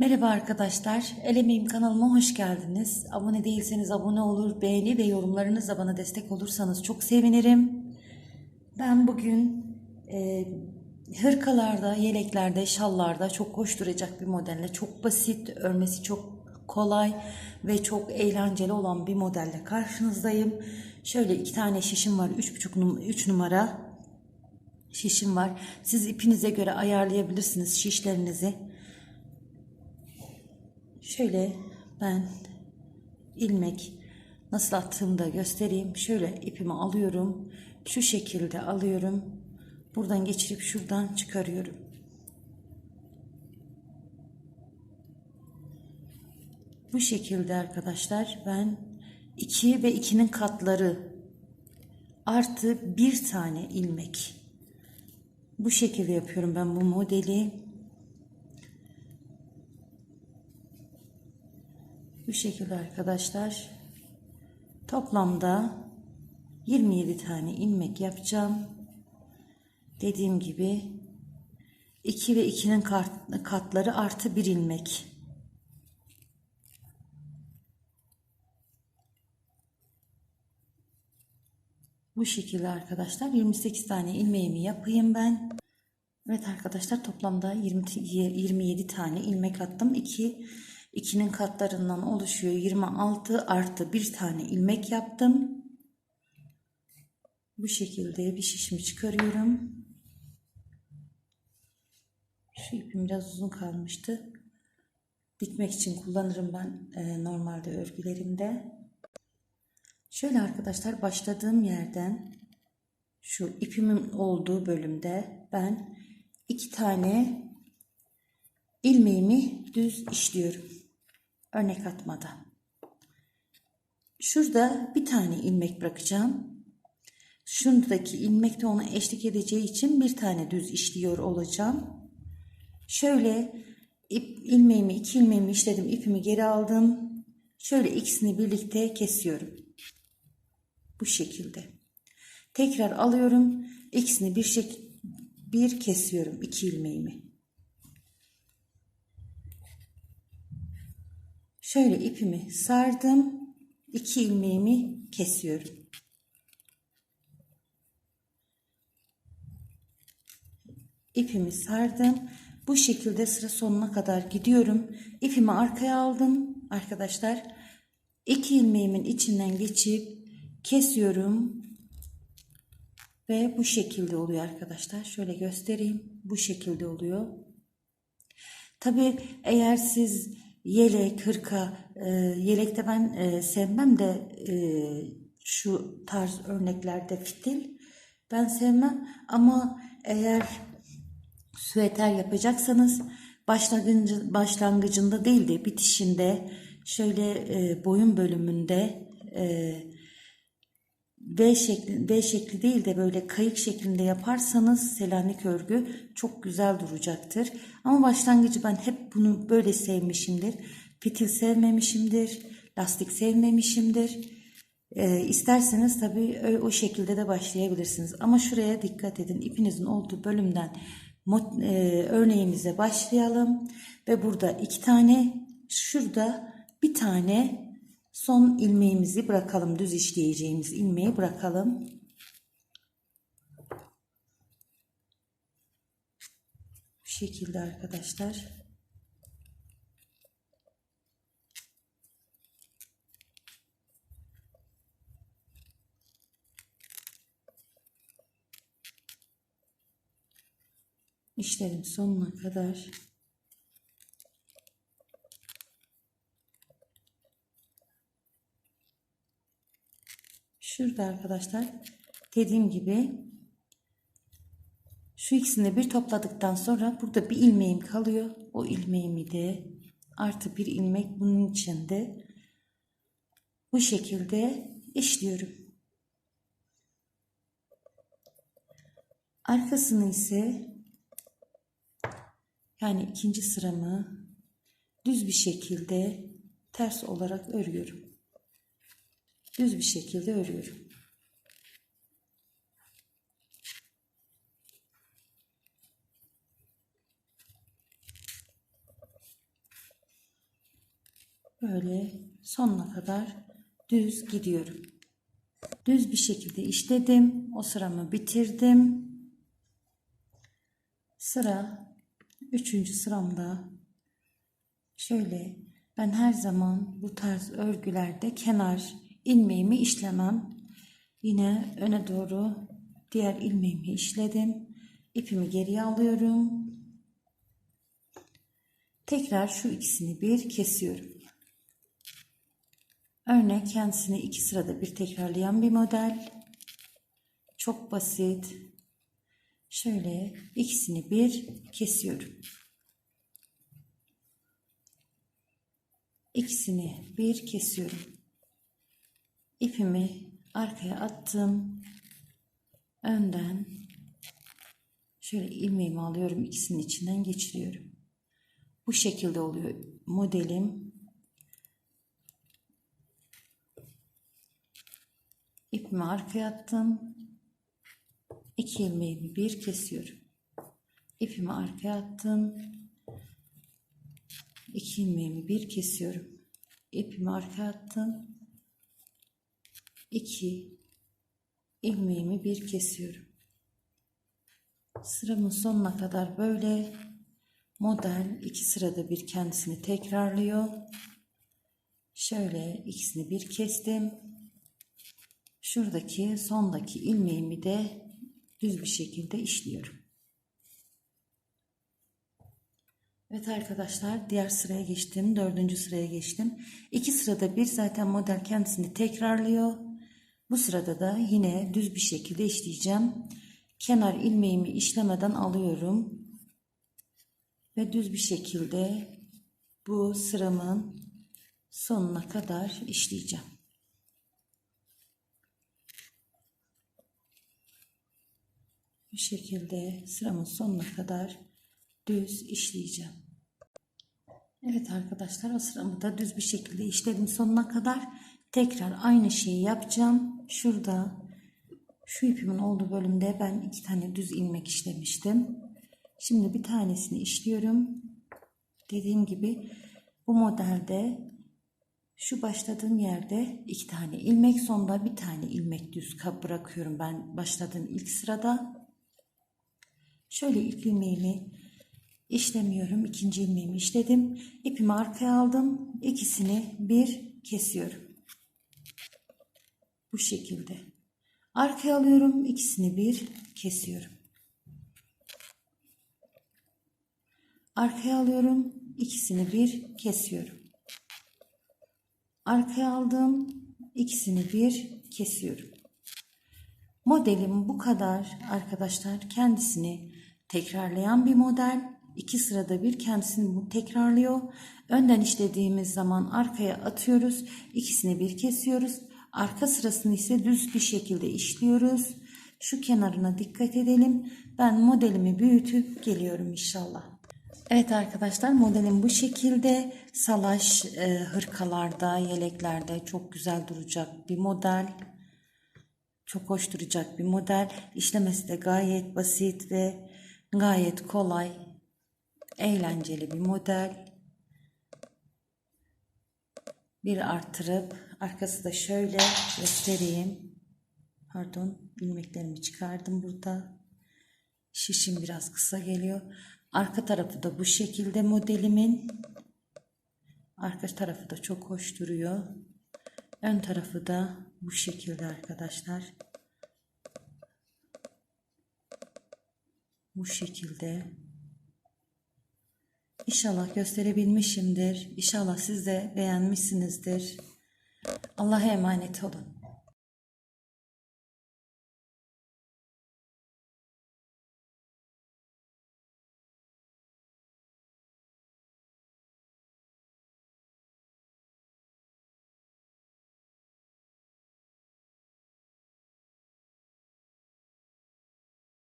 Merhaba arkadaşlar, El Emeğim kanalıma hoş geldiniz. Abone değilseniz abone olur, beğeni ve yorumlarınızla bana destek olursanız çok sevinirim. Ben bugün e, hırkalarda, yeleklerde, şallarda çok hoş duracak bir modelle, çok basit, örmesi çok kolay ve çok eğlenceli olan bir modelle karşınızdayım. Şöyle iki tane şişim var, 3,5 num 3 numara şişim var. Siz ipinize göre ayarlayabilirsiniz şişlerinizi. Şöyle ben ilmek nasıl attığımı da göstereyim. Şöyle ipimi alıyorum. Şu şekilde alıyorum. Buradan geçirip şuradan çıkarıyorum. Bu şekilde arkadaşlar ben 2 ve 2'nin katları artı bir tane ilmek. Bu şekilde yapıyorum ben bu modeli. Bu şekilde arkadaşlar. Toplamda 27 tane ilmek yapacağım. Dediğim gibi 2 ve 2'nin katları artı 1 ilmek. Bu şekilde arkadaşlar 28 tane ilmeğimi yapayım ben. Evet arkadaşlar toplamda 20, 27 tane ilmek attım. 2 2'nin katlarından oluşuyor. 26 artı bir tane ilmek yaptım. Bu şekilde bir şişimi çıkarıyorum. Şu ipim biraz uzun kalmıştı. Dikmek için kullanırım ben e, normalde örgülerimde. Şöyle arkadaşlar başladığım yerden şu ipimin olduğu bölümde ben iki tane ilmeğimi düz işliyorum. Örnek atmada. Şurada bir tane ilmek bırakacağım. Şuradaki ilmek de ona eşlik edeceği için bir tane düz işliyor olacağım. Şöyle ip, ilmeğimi, iki ilmeğimi işledim, ipimi geri aldım. Şöyle ikisini birlikte kesiyorum. Bu şekilde. Tekrar alıyorum. İkisini bir şek bir kesiyorum iki ilmeğimi. Şöyle ipimi sardım. iki ilmeğimi kesiyorum. İpimi sardım. Bu şekilde sıra sonuna kadar gidiyorum. İpimi arkaya aldım arkadaşlar. İki ilmeğimin içinden geçip kesiyorum. Ve bu şekilde oluyor arkadaşlar. Şöyle göstereyim. Bu şekilde oluyor. Tabi eğer siz yelek, hırka, e, yelekte ben e, sevmem de e, şu tarz örneklerde fitil ben sevmem. Ama eğer süeter yapacaksanız başlangıcı, başlangıcında değil de bitişinde şöyle e, boyun bölümünde e, V şekli, V şekli değil de böyle kayık şeklinde yaparsanız Selanik örgü çok güzel duracaktır. Ama başlangıcı ben hep bunu böyle sevmişimdir. Fitil sevmemişimdir. Lastik sevmemişimdir. Ee, isterseniz tabii o şekilde de başlayabilirsiniz. Ama şuraya dikkat edin. İpinizin olduğu bölümden e, örneğimize başlayalım. Ve burada iki tane, şurada bir tane Son ilmeğimizi bırakalım. Düz işleyeceğimiz ilmeği bırakalım. Bu şekilde arkadaşlar. İşlerin sonuna kadar Şurada arkadaşlar dediğim gibi şu ikisini bir topladıktan sonra burada bir ilmeğim kalıyor. O ilmeğimi de artı bir ilmek bunun içinde bu şekilde işliyorum. Arkasını ise yani ikinci sıramı düz bir şekilde ters olarak örüyorum düz bir şekilde örüyorum. böyle sonuna kadar düz gidiyorum. Düz bir şekilde işledim. O sıramı bitirdim. Sıra üçüncü sıramda şöyle ben her zaman bu tarz örgülerde kenar ilmeğimi işlemem. Yine öne doğru diğer ilmeğimi işledim. İpimi geriye alıyorum. Tekrar şu ikisini bir kesiyorum. Örnek kendisini iki sırada bir tekrarlayan bir model. Çok basit. Şöyle ikisini bir kesiyorum. İkisini bir kesiyorum. İpimi arkaya attım. Önden şöyle ilmeğimi alıyorum. ikisinin içinden geçiriyorum. Bu şekilde oluyor modelim. İpimi arkaya attım. İki ilmeğimi bir kesiyorum. İpimi arkaya attım. İki ilmeğimi bir kesiyorum. İpimi arkaya attım. İki ilmeğimi bir kesiyorum. Sıramın sonuna kadar böyle model iki sırada bir kendisini tekrarlıyor. Şöyle ikisini bir kestim. Şuradaki sondaki ilmeğimi de düz bir şekilde işliyorum. Evet arkadaşlar diğer sıraya geçtim. Dördüncü sıraya geçtim. İki sırada bir zaten model kendisini tekrarlıyor. Bu sırada da yine düz bir şekilde işleyeceğim. Kenar ilmeğimi işlemeden alıyorum. Ve düz bir şekilde bu sıramın sonuna kadar işleyeceğim. Bu şekilde sıramın sonuna kadar düz işleyeceğim. Evet arkadaşlar o sıramı da düz bir şekilde işledim sonuna kadar. Tekrar aynı şeyi yapacağım. Şurada şu ipimin olduğu bölümde ben iki tane düz ilmek işlemiştim. Şimdi bir tanesini işliyorum. Dediğim gibi bu modelde şu başladığım yerde iki tane ilmek sonda bir tane ilmek düz bırakıyorum ben başladığım ilk sırada. Şöyle ilk ilmeğimi işlemiyorum. ikinci ilmeğimi işledim. İpimi arkaya aldım. İkisini bir kesiyorum. Bu şekilde. Arkaya alıyorum. ikisini bir kesiyorum. Arkaya alıyorum. ikisini bir kesiyorum. Arkaya aldım. ikisini bir kesiyorum. Modelim bu kadar arkadaşlar. Kendisini tekrarlayan bir model. İki sırada bir kendisini tekrarlıyor. Önden işlediğimiz zaman arkaya atıyoruz. İkisini bir kesiyoruz. Arka sırasını ise düz bir şekilde işliyoruz. Şu kenarına dikkat edelim. Ben modelimi büyütüp geliyorum inşallah. Evet arkadaşlar modelim bu şekilde. Salaş e, hırkalarda, yeleklerde çok güzel duracak bir model. Çok hoş duracak bir model. İşlemesi de gayet basit ve gayet kolay. Eğlenceli bir model. Bir artırıp arkası da şöyle göstereyim. Pardon ilmeklerimi çıkardım burada. Şişim biraz kısa geliyor. Arka tarafı da bu şekilde modelimin. Arka tarafı da çok hoş duruyor. Ön tarafı da bu şekilde arkadaşlar. Bu şekilde. İnşallah gösterebilmişimdir. İnşallah siz de beğenmişsinizdir. Allah'a emanet olun.